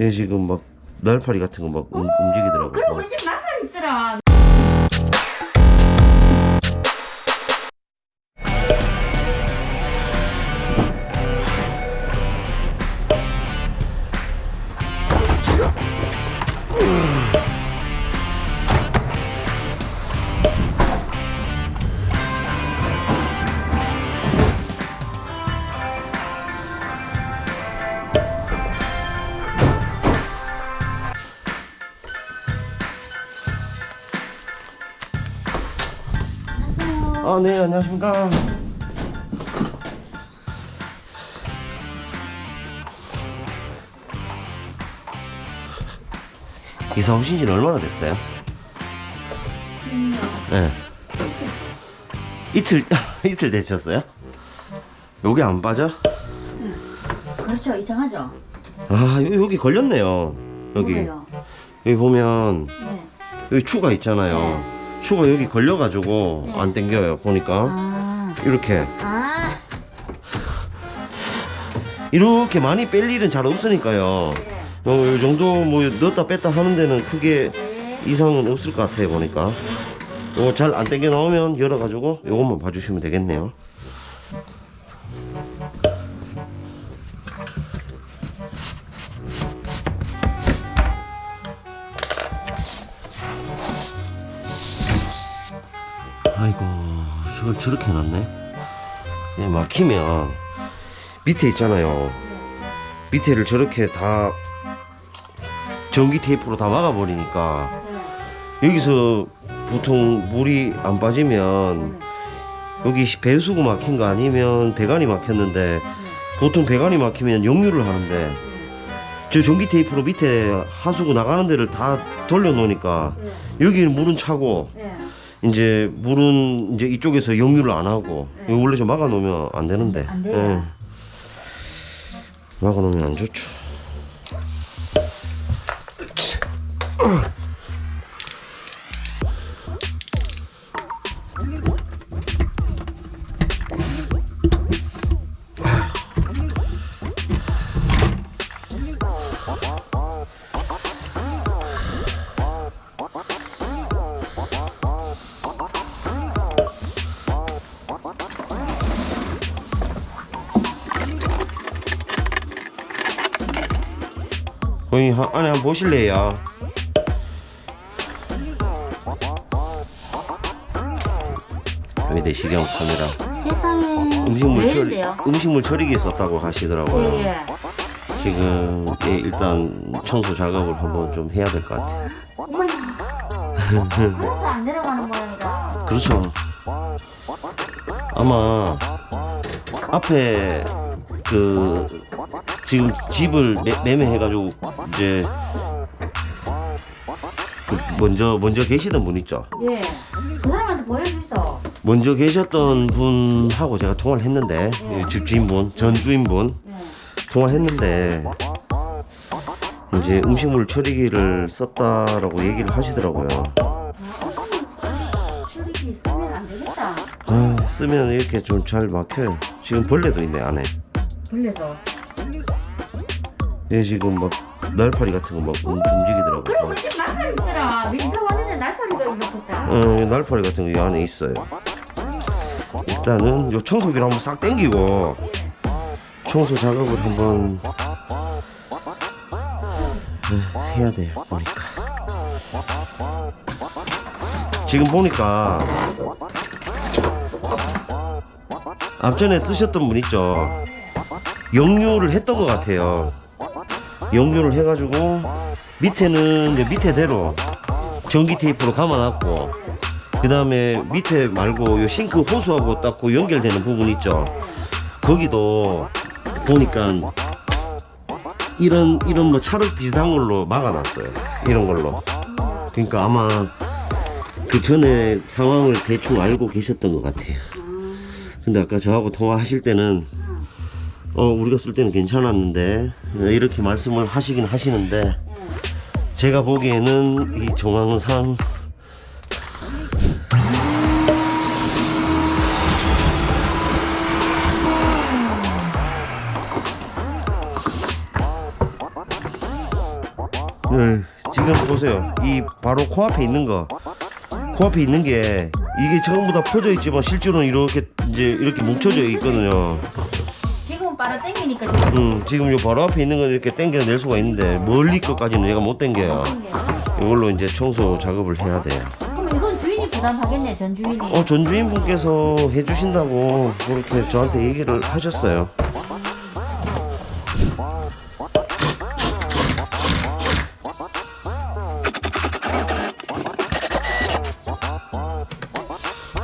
얘 지금 막 날파리 같은 거 막 움직이더라고. 그래 우리 집 말빨 있더라. 네, 안녕하십니까. 이사 오신 지는 얼마나 됐어요? 네. 이틀, 이틀 되셨어요? 여기 안 빠져? 그렇죠 이상하죠. 아, 요- 여기 걸렸네요. 여기. 뭐예요? 여기 보면, 네. 여기 추가 있잖아요. 추가 여기 걸려가지고 네. 안 땡겨요, 보니까. 아. 이렇게. 아. 이렇게 많이 뺄 일은 잘 없으니까요. 네. 어, 이 정도 뭐 넣었다 뺐다 하는 데는 크게 네. 이상은 없을 것 같아요 보니까 어, 잘안 땡겨 나오면 열어가지고 요것만 봐주시면 되겠네요 아이고 저걸 저렇게 해놨네 예, 막히면 밑에 있잖아요 밑에를 저렇게 다 전기 테이프로 다 막아버리니까 네. 여기서 보통 물이 안 빠지면 여기 배수구 막힌 거 아니면 배관이 막혔는데 보통 배관이 막히면 역류를 하는데 저 전기 테이프로 밑에 하수구 나가는 데를 다 돌려놓으니까 네. 여기는 물은 차고 네. 이제 물은 이제 이쪽에서 역류를 안 하고 이거 원래 좀 막아 놓으면 안 되는데 안 돼요. 예. 막아 놓으면 안 좋죠. 거기 한- 안에 한번 보실래요? 여기 내시경 카메라 세상에. 음식물 처리 왜인데요? 음식물 처리기 썼다고 하시더라고요. 예. 예. 지금 예, 일단 청소 작업을 한번 좀 해야 될 것 같아요. 어머나. 그래서 안 내려가는 모양이다. 그렇죠. 아마 앞에 그 지금 집을 매, 매매해가지고 이제 그 먼저 먼저 계시던 분 있죠. 예. 그 사람한테 보여주소. 먼저 계셨던 분하고 제가 통화를 했는데 이집 주인분 전 주인분 예. 통화했는데 이제 음식물 처리기를 썼다라고 얘기를 하시더라고요. 안 되겠다. 아, 쓰면 이렇게 좀 잘 막혀요. 지금 벌레도 있네 안에. 벌레도. 얘 지금 막 날파리 같은 거 막 움직이더라고요. 그래 우리 집 말빨 있더라. 민사 왔는데 날파리가 있었다. 어, 날파리 같은 거 이 안에 있어요. 일단은 요 청소기를 한번 싹 당기고 청소 작업을 한번 네, 해야 돼요. 보니까 지금 보니까 앞전에 쓰셨던 분 있죠. 역류를 했던 것 같아요. 역류를 해가지고 밑에는 밑에대로 전기 테이프로 감아놨고 그 다음에 밑에 말고 요 싱크 호수하고 딱그 연결되는 부분 있죠? 거기도 보니까 이런 이런 뭐 차로 비슷한 걸로 막아놨어요. 이런 걸로. 그러니까 아마 그 전에 상황을 대충 알고 계셨던 것 같아요. 근데 아까 저하고 통화하실 때는 어 우리가 쓸 때는 괜찮았는데 이렇게 말씀을 하시긴 하시는데 제가 보기에는 이 정황상 네, 지금 보세요. 이 바로 코앞에 있는 거. 코앞에 있는 게 이게 전부 다 퍼져 있지만 실제로는 이렇게 이제 이렇게 뭉쳐져 있거든요. 지금 빨아 당기니까 지금 음, 지금 요 바로 앞에 있는 건 이렇게 당겨낼 수가 있는데 멀리 것까지는 얘가 못 당겨요. 당겨요. 이걸로 이제 청소 작업을 해야 돼요. 그럼 이건 주인이 부담하겠네 전 주인이. 어, 전 주인 분께서 해주신다고 그렇게 저한테 얘기를 하셨어요.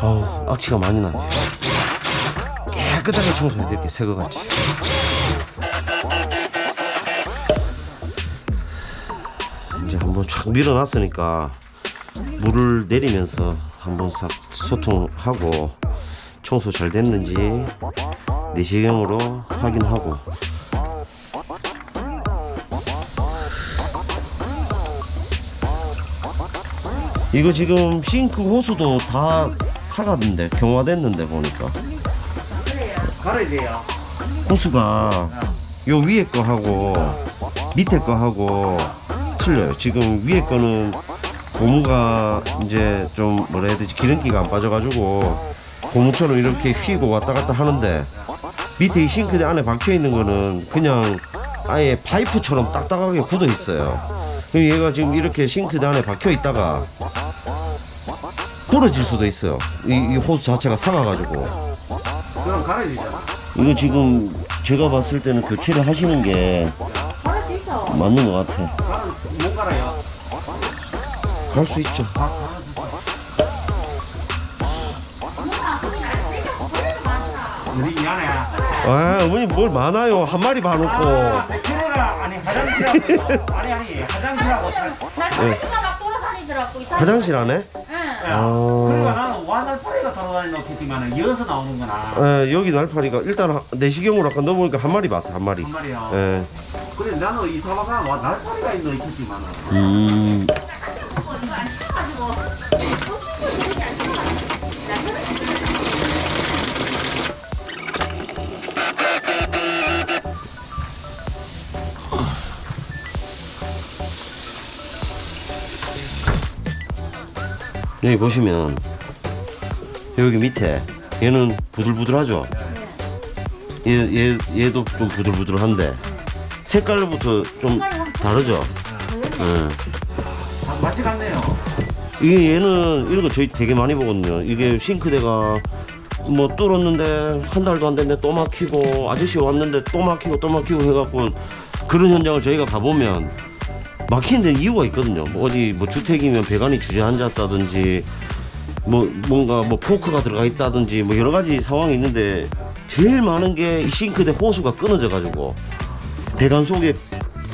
어우, 악취가 많이 나요. 깨끗하게 청소해야 될게 새거 같이. 이제 한번 촥 밀어놨으니까 물을 내리면서 한번 싹 소통하고 청소 잘 됐는지 내시경으로 확인하고 이거 지금 싱크 호수도 다 사갔는데 경화됐는데 보니까 갈아야 돼요. 호수가 요 위에 거 하고 밑에 거 하고 틀려요. 지금 위에 거는 고무가 이제 좀 뭐라 해야 되지 기름기가 안 빠져가지고 고무처럼 이렇게 휘고 왔다 갔다 하는데 밑에 이 싱크대 안에 박혀 있는 거는 그냥 아예 파이프처럼 딱딱하게 굳어 있어요. 그럼 얘가 지금 이렇게 싱크대 안에 박혀 있다가 부러질 수도 있어요. 이, 이 호수 자체가 상해가지고. 그럼 갈아야 되잖아. 이거 지금 제가 봤을 때는 교체를 하시는 게 갈아 수 있어. 맞는 것 같아. 갈아 못 갈아요. 갈 수 있죠. 우리 미안해. 아, 어머니 뭘 많아요. 한 마리 아, 봐놓고. 백혈이가 아니 화장실하고 아니 아니 화장실하고 다- 날 버리다가 막 돌아다니더라고. 이 사람. 화장실 안에? 응. 야, 아. 그러니까 나는 와살파리가 돌아다니는 놓겠지만 이어서 나오는구나. 에, 여기 날파리가 일단 하- 내시경으로 아까 넣어보니까 한 마리 봤어. 한 마리. 한 말이야. 예. 그래 나는 이사와가 와 날파리가 있는 있겠지만 음. 여기 보시면 여기 밑에 얘는 부들부들하죠. 얘, 얘 얘도 좀 부들부들한데 색깔부터 좀 다르죠. 예. 아, 맛이 같네요. 이게 얘는 이런 거 저희 되게 많이 보거든요. 이게 싱크대가 뭐 뚫었는데 한 달도 안 됐는데 또 막히고 아저씨 왔는데 또 막히고 또 막히고 해갖고 그런 현장을 저희가 가보면 막히는 데 이유가 있거든요. 뭐 어디 뭐 주택이면 배관이 주저앉았다든지 뭐 뭔가 뭐 포크가 들어가 있다든지 뭐 여러 가지 상황이 있는데 제일 많은 게이 싱크대 호수가 끊어져 가지고 배관 속에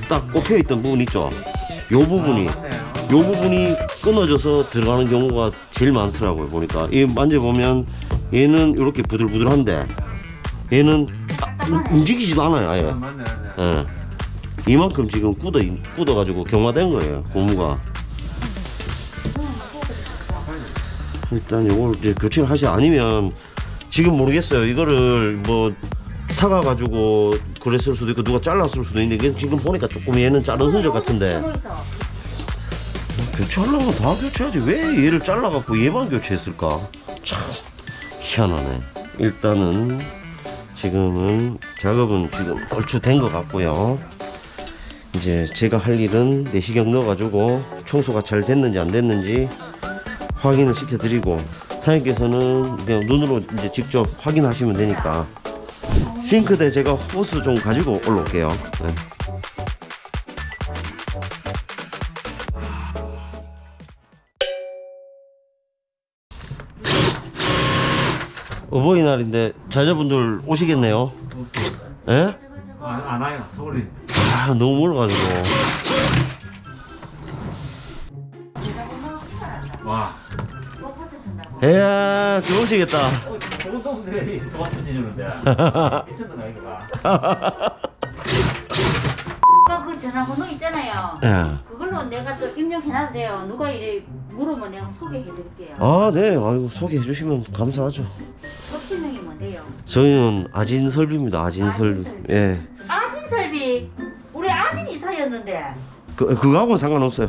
딱 꼽혀 있던 부분 있죠. 요 부분이 아. 요 부분이 끊어져서 들어가는 경우가 제일 많더라고요 보니까 이 만져보면 얘는 이렇게 부들부들한데 얘는 아, 움- 움직이지도 않아요 아예 아. 예. 이만큼 지금 굳어 굳어가지고 경화된 거예요 고무가. 일단 요걸 이제 교체를 하시 아니면 지금 모르겠어요. 이거를 뭐 사가 가지고 그랬을 수도 있고 누가 잘랐을 수도 있는데 지금 보니까 조금 얘는 자른 흔적 같은데? 교체하려면 다 교체하지. 왜 얘를 잘라갖고 얘만 교체했을까? 참 희한하네. 일단은 지금은 작업은 지금 얼추 된 것 같고요 이제 제가 할 일은 내시경 넣어가지고 청소가 잘 됐는지 안 됐는지 확인을 시켜드리고 사장님께서는 그냥 눈으로 이제 직접 확인하시면 되니까 싱크대 제가 호스 좀 가지고 올라올게요 네. 어버이날인데 자녀분들 오시겠네요 예? 아, 안 와요 서울이. 아 너무 멀어가지고 와. 에야 좋으시겠다 어, 저런 놈들이 도와줘 주는데. 미쳤나 이거가. 그 전화번호 있잖아요. 예. 그걸로 내가 또 입력해놔도 돼요. 누가 이래 물으면 내가 소개해드릴게요. 아, 네. 아이고, 소개해 주시면 감사하죠. 법치명이 뭔데요? 저희는 아진설비입니다. 아진설비. 아진설비. 예. 아진설비. 이사였는데. 그, 그거하고는 상관없어요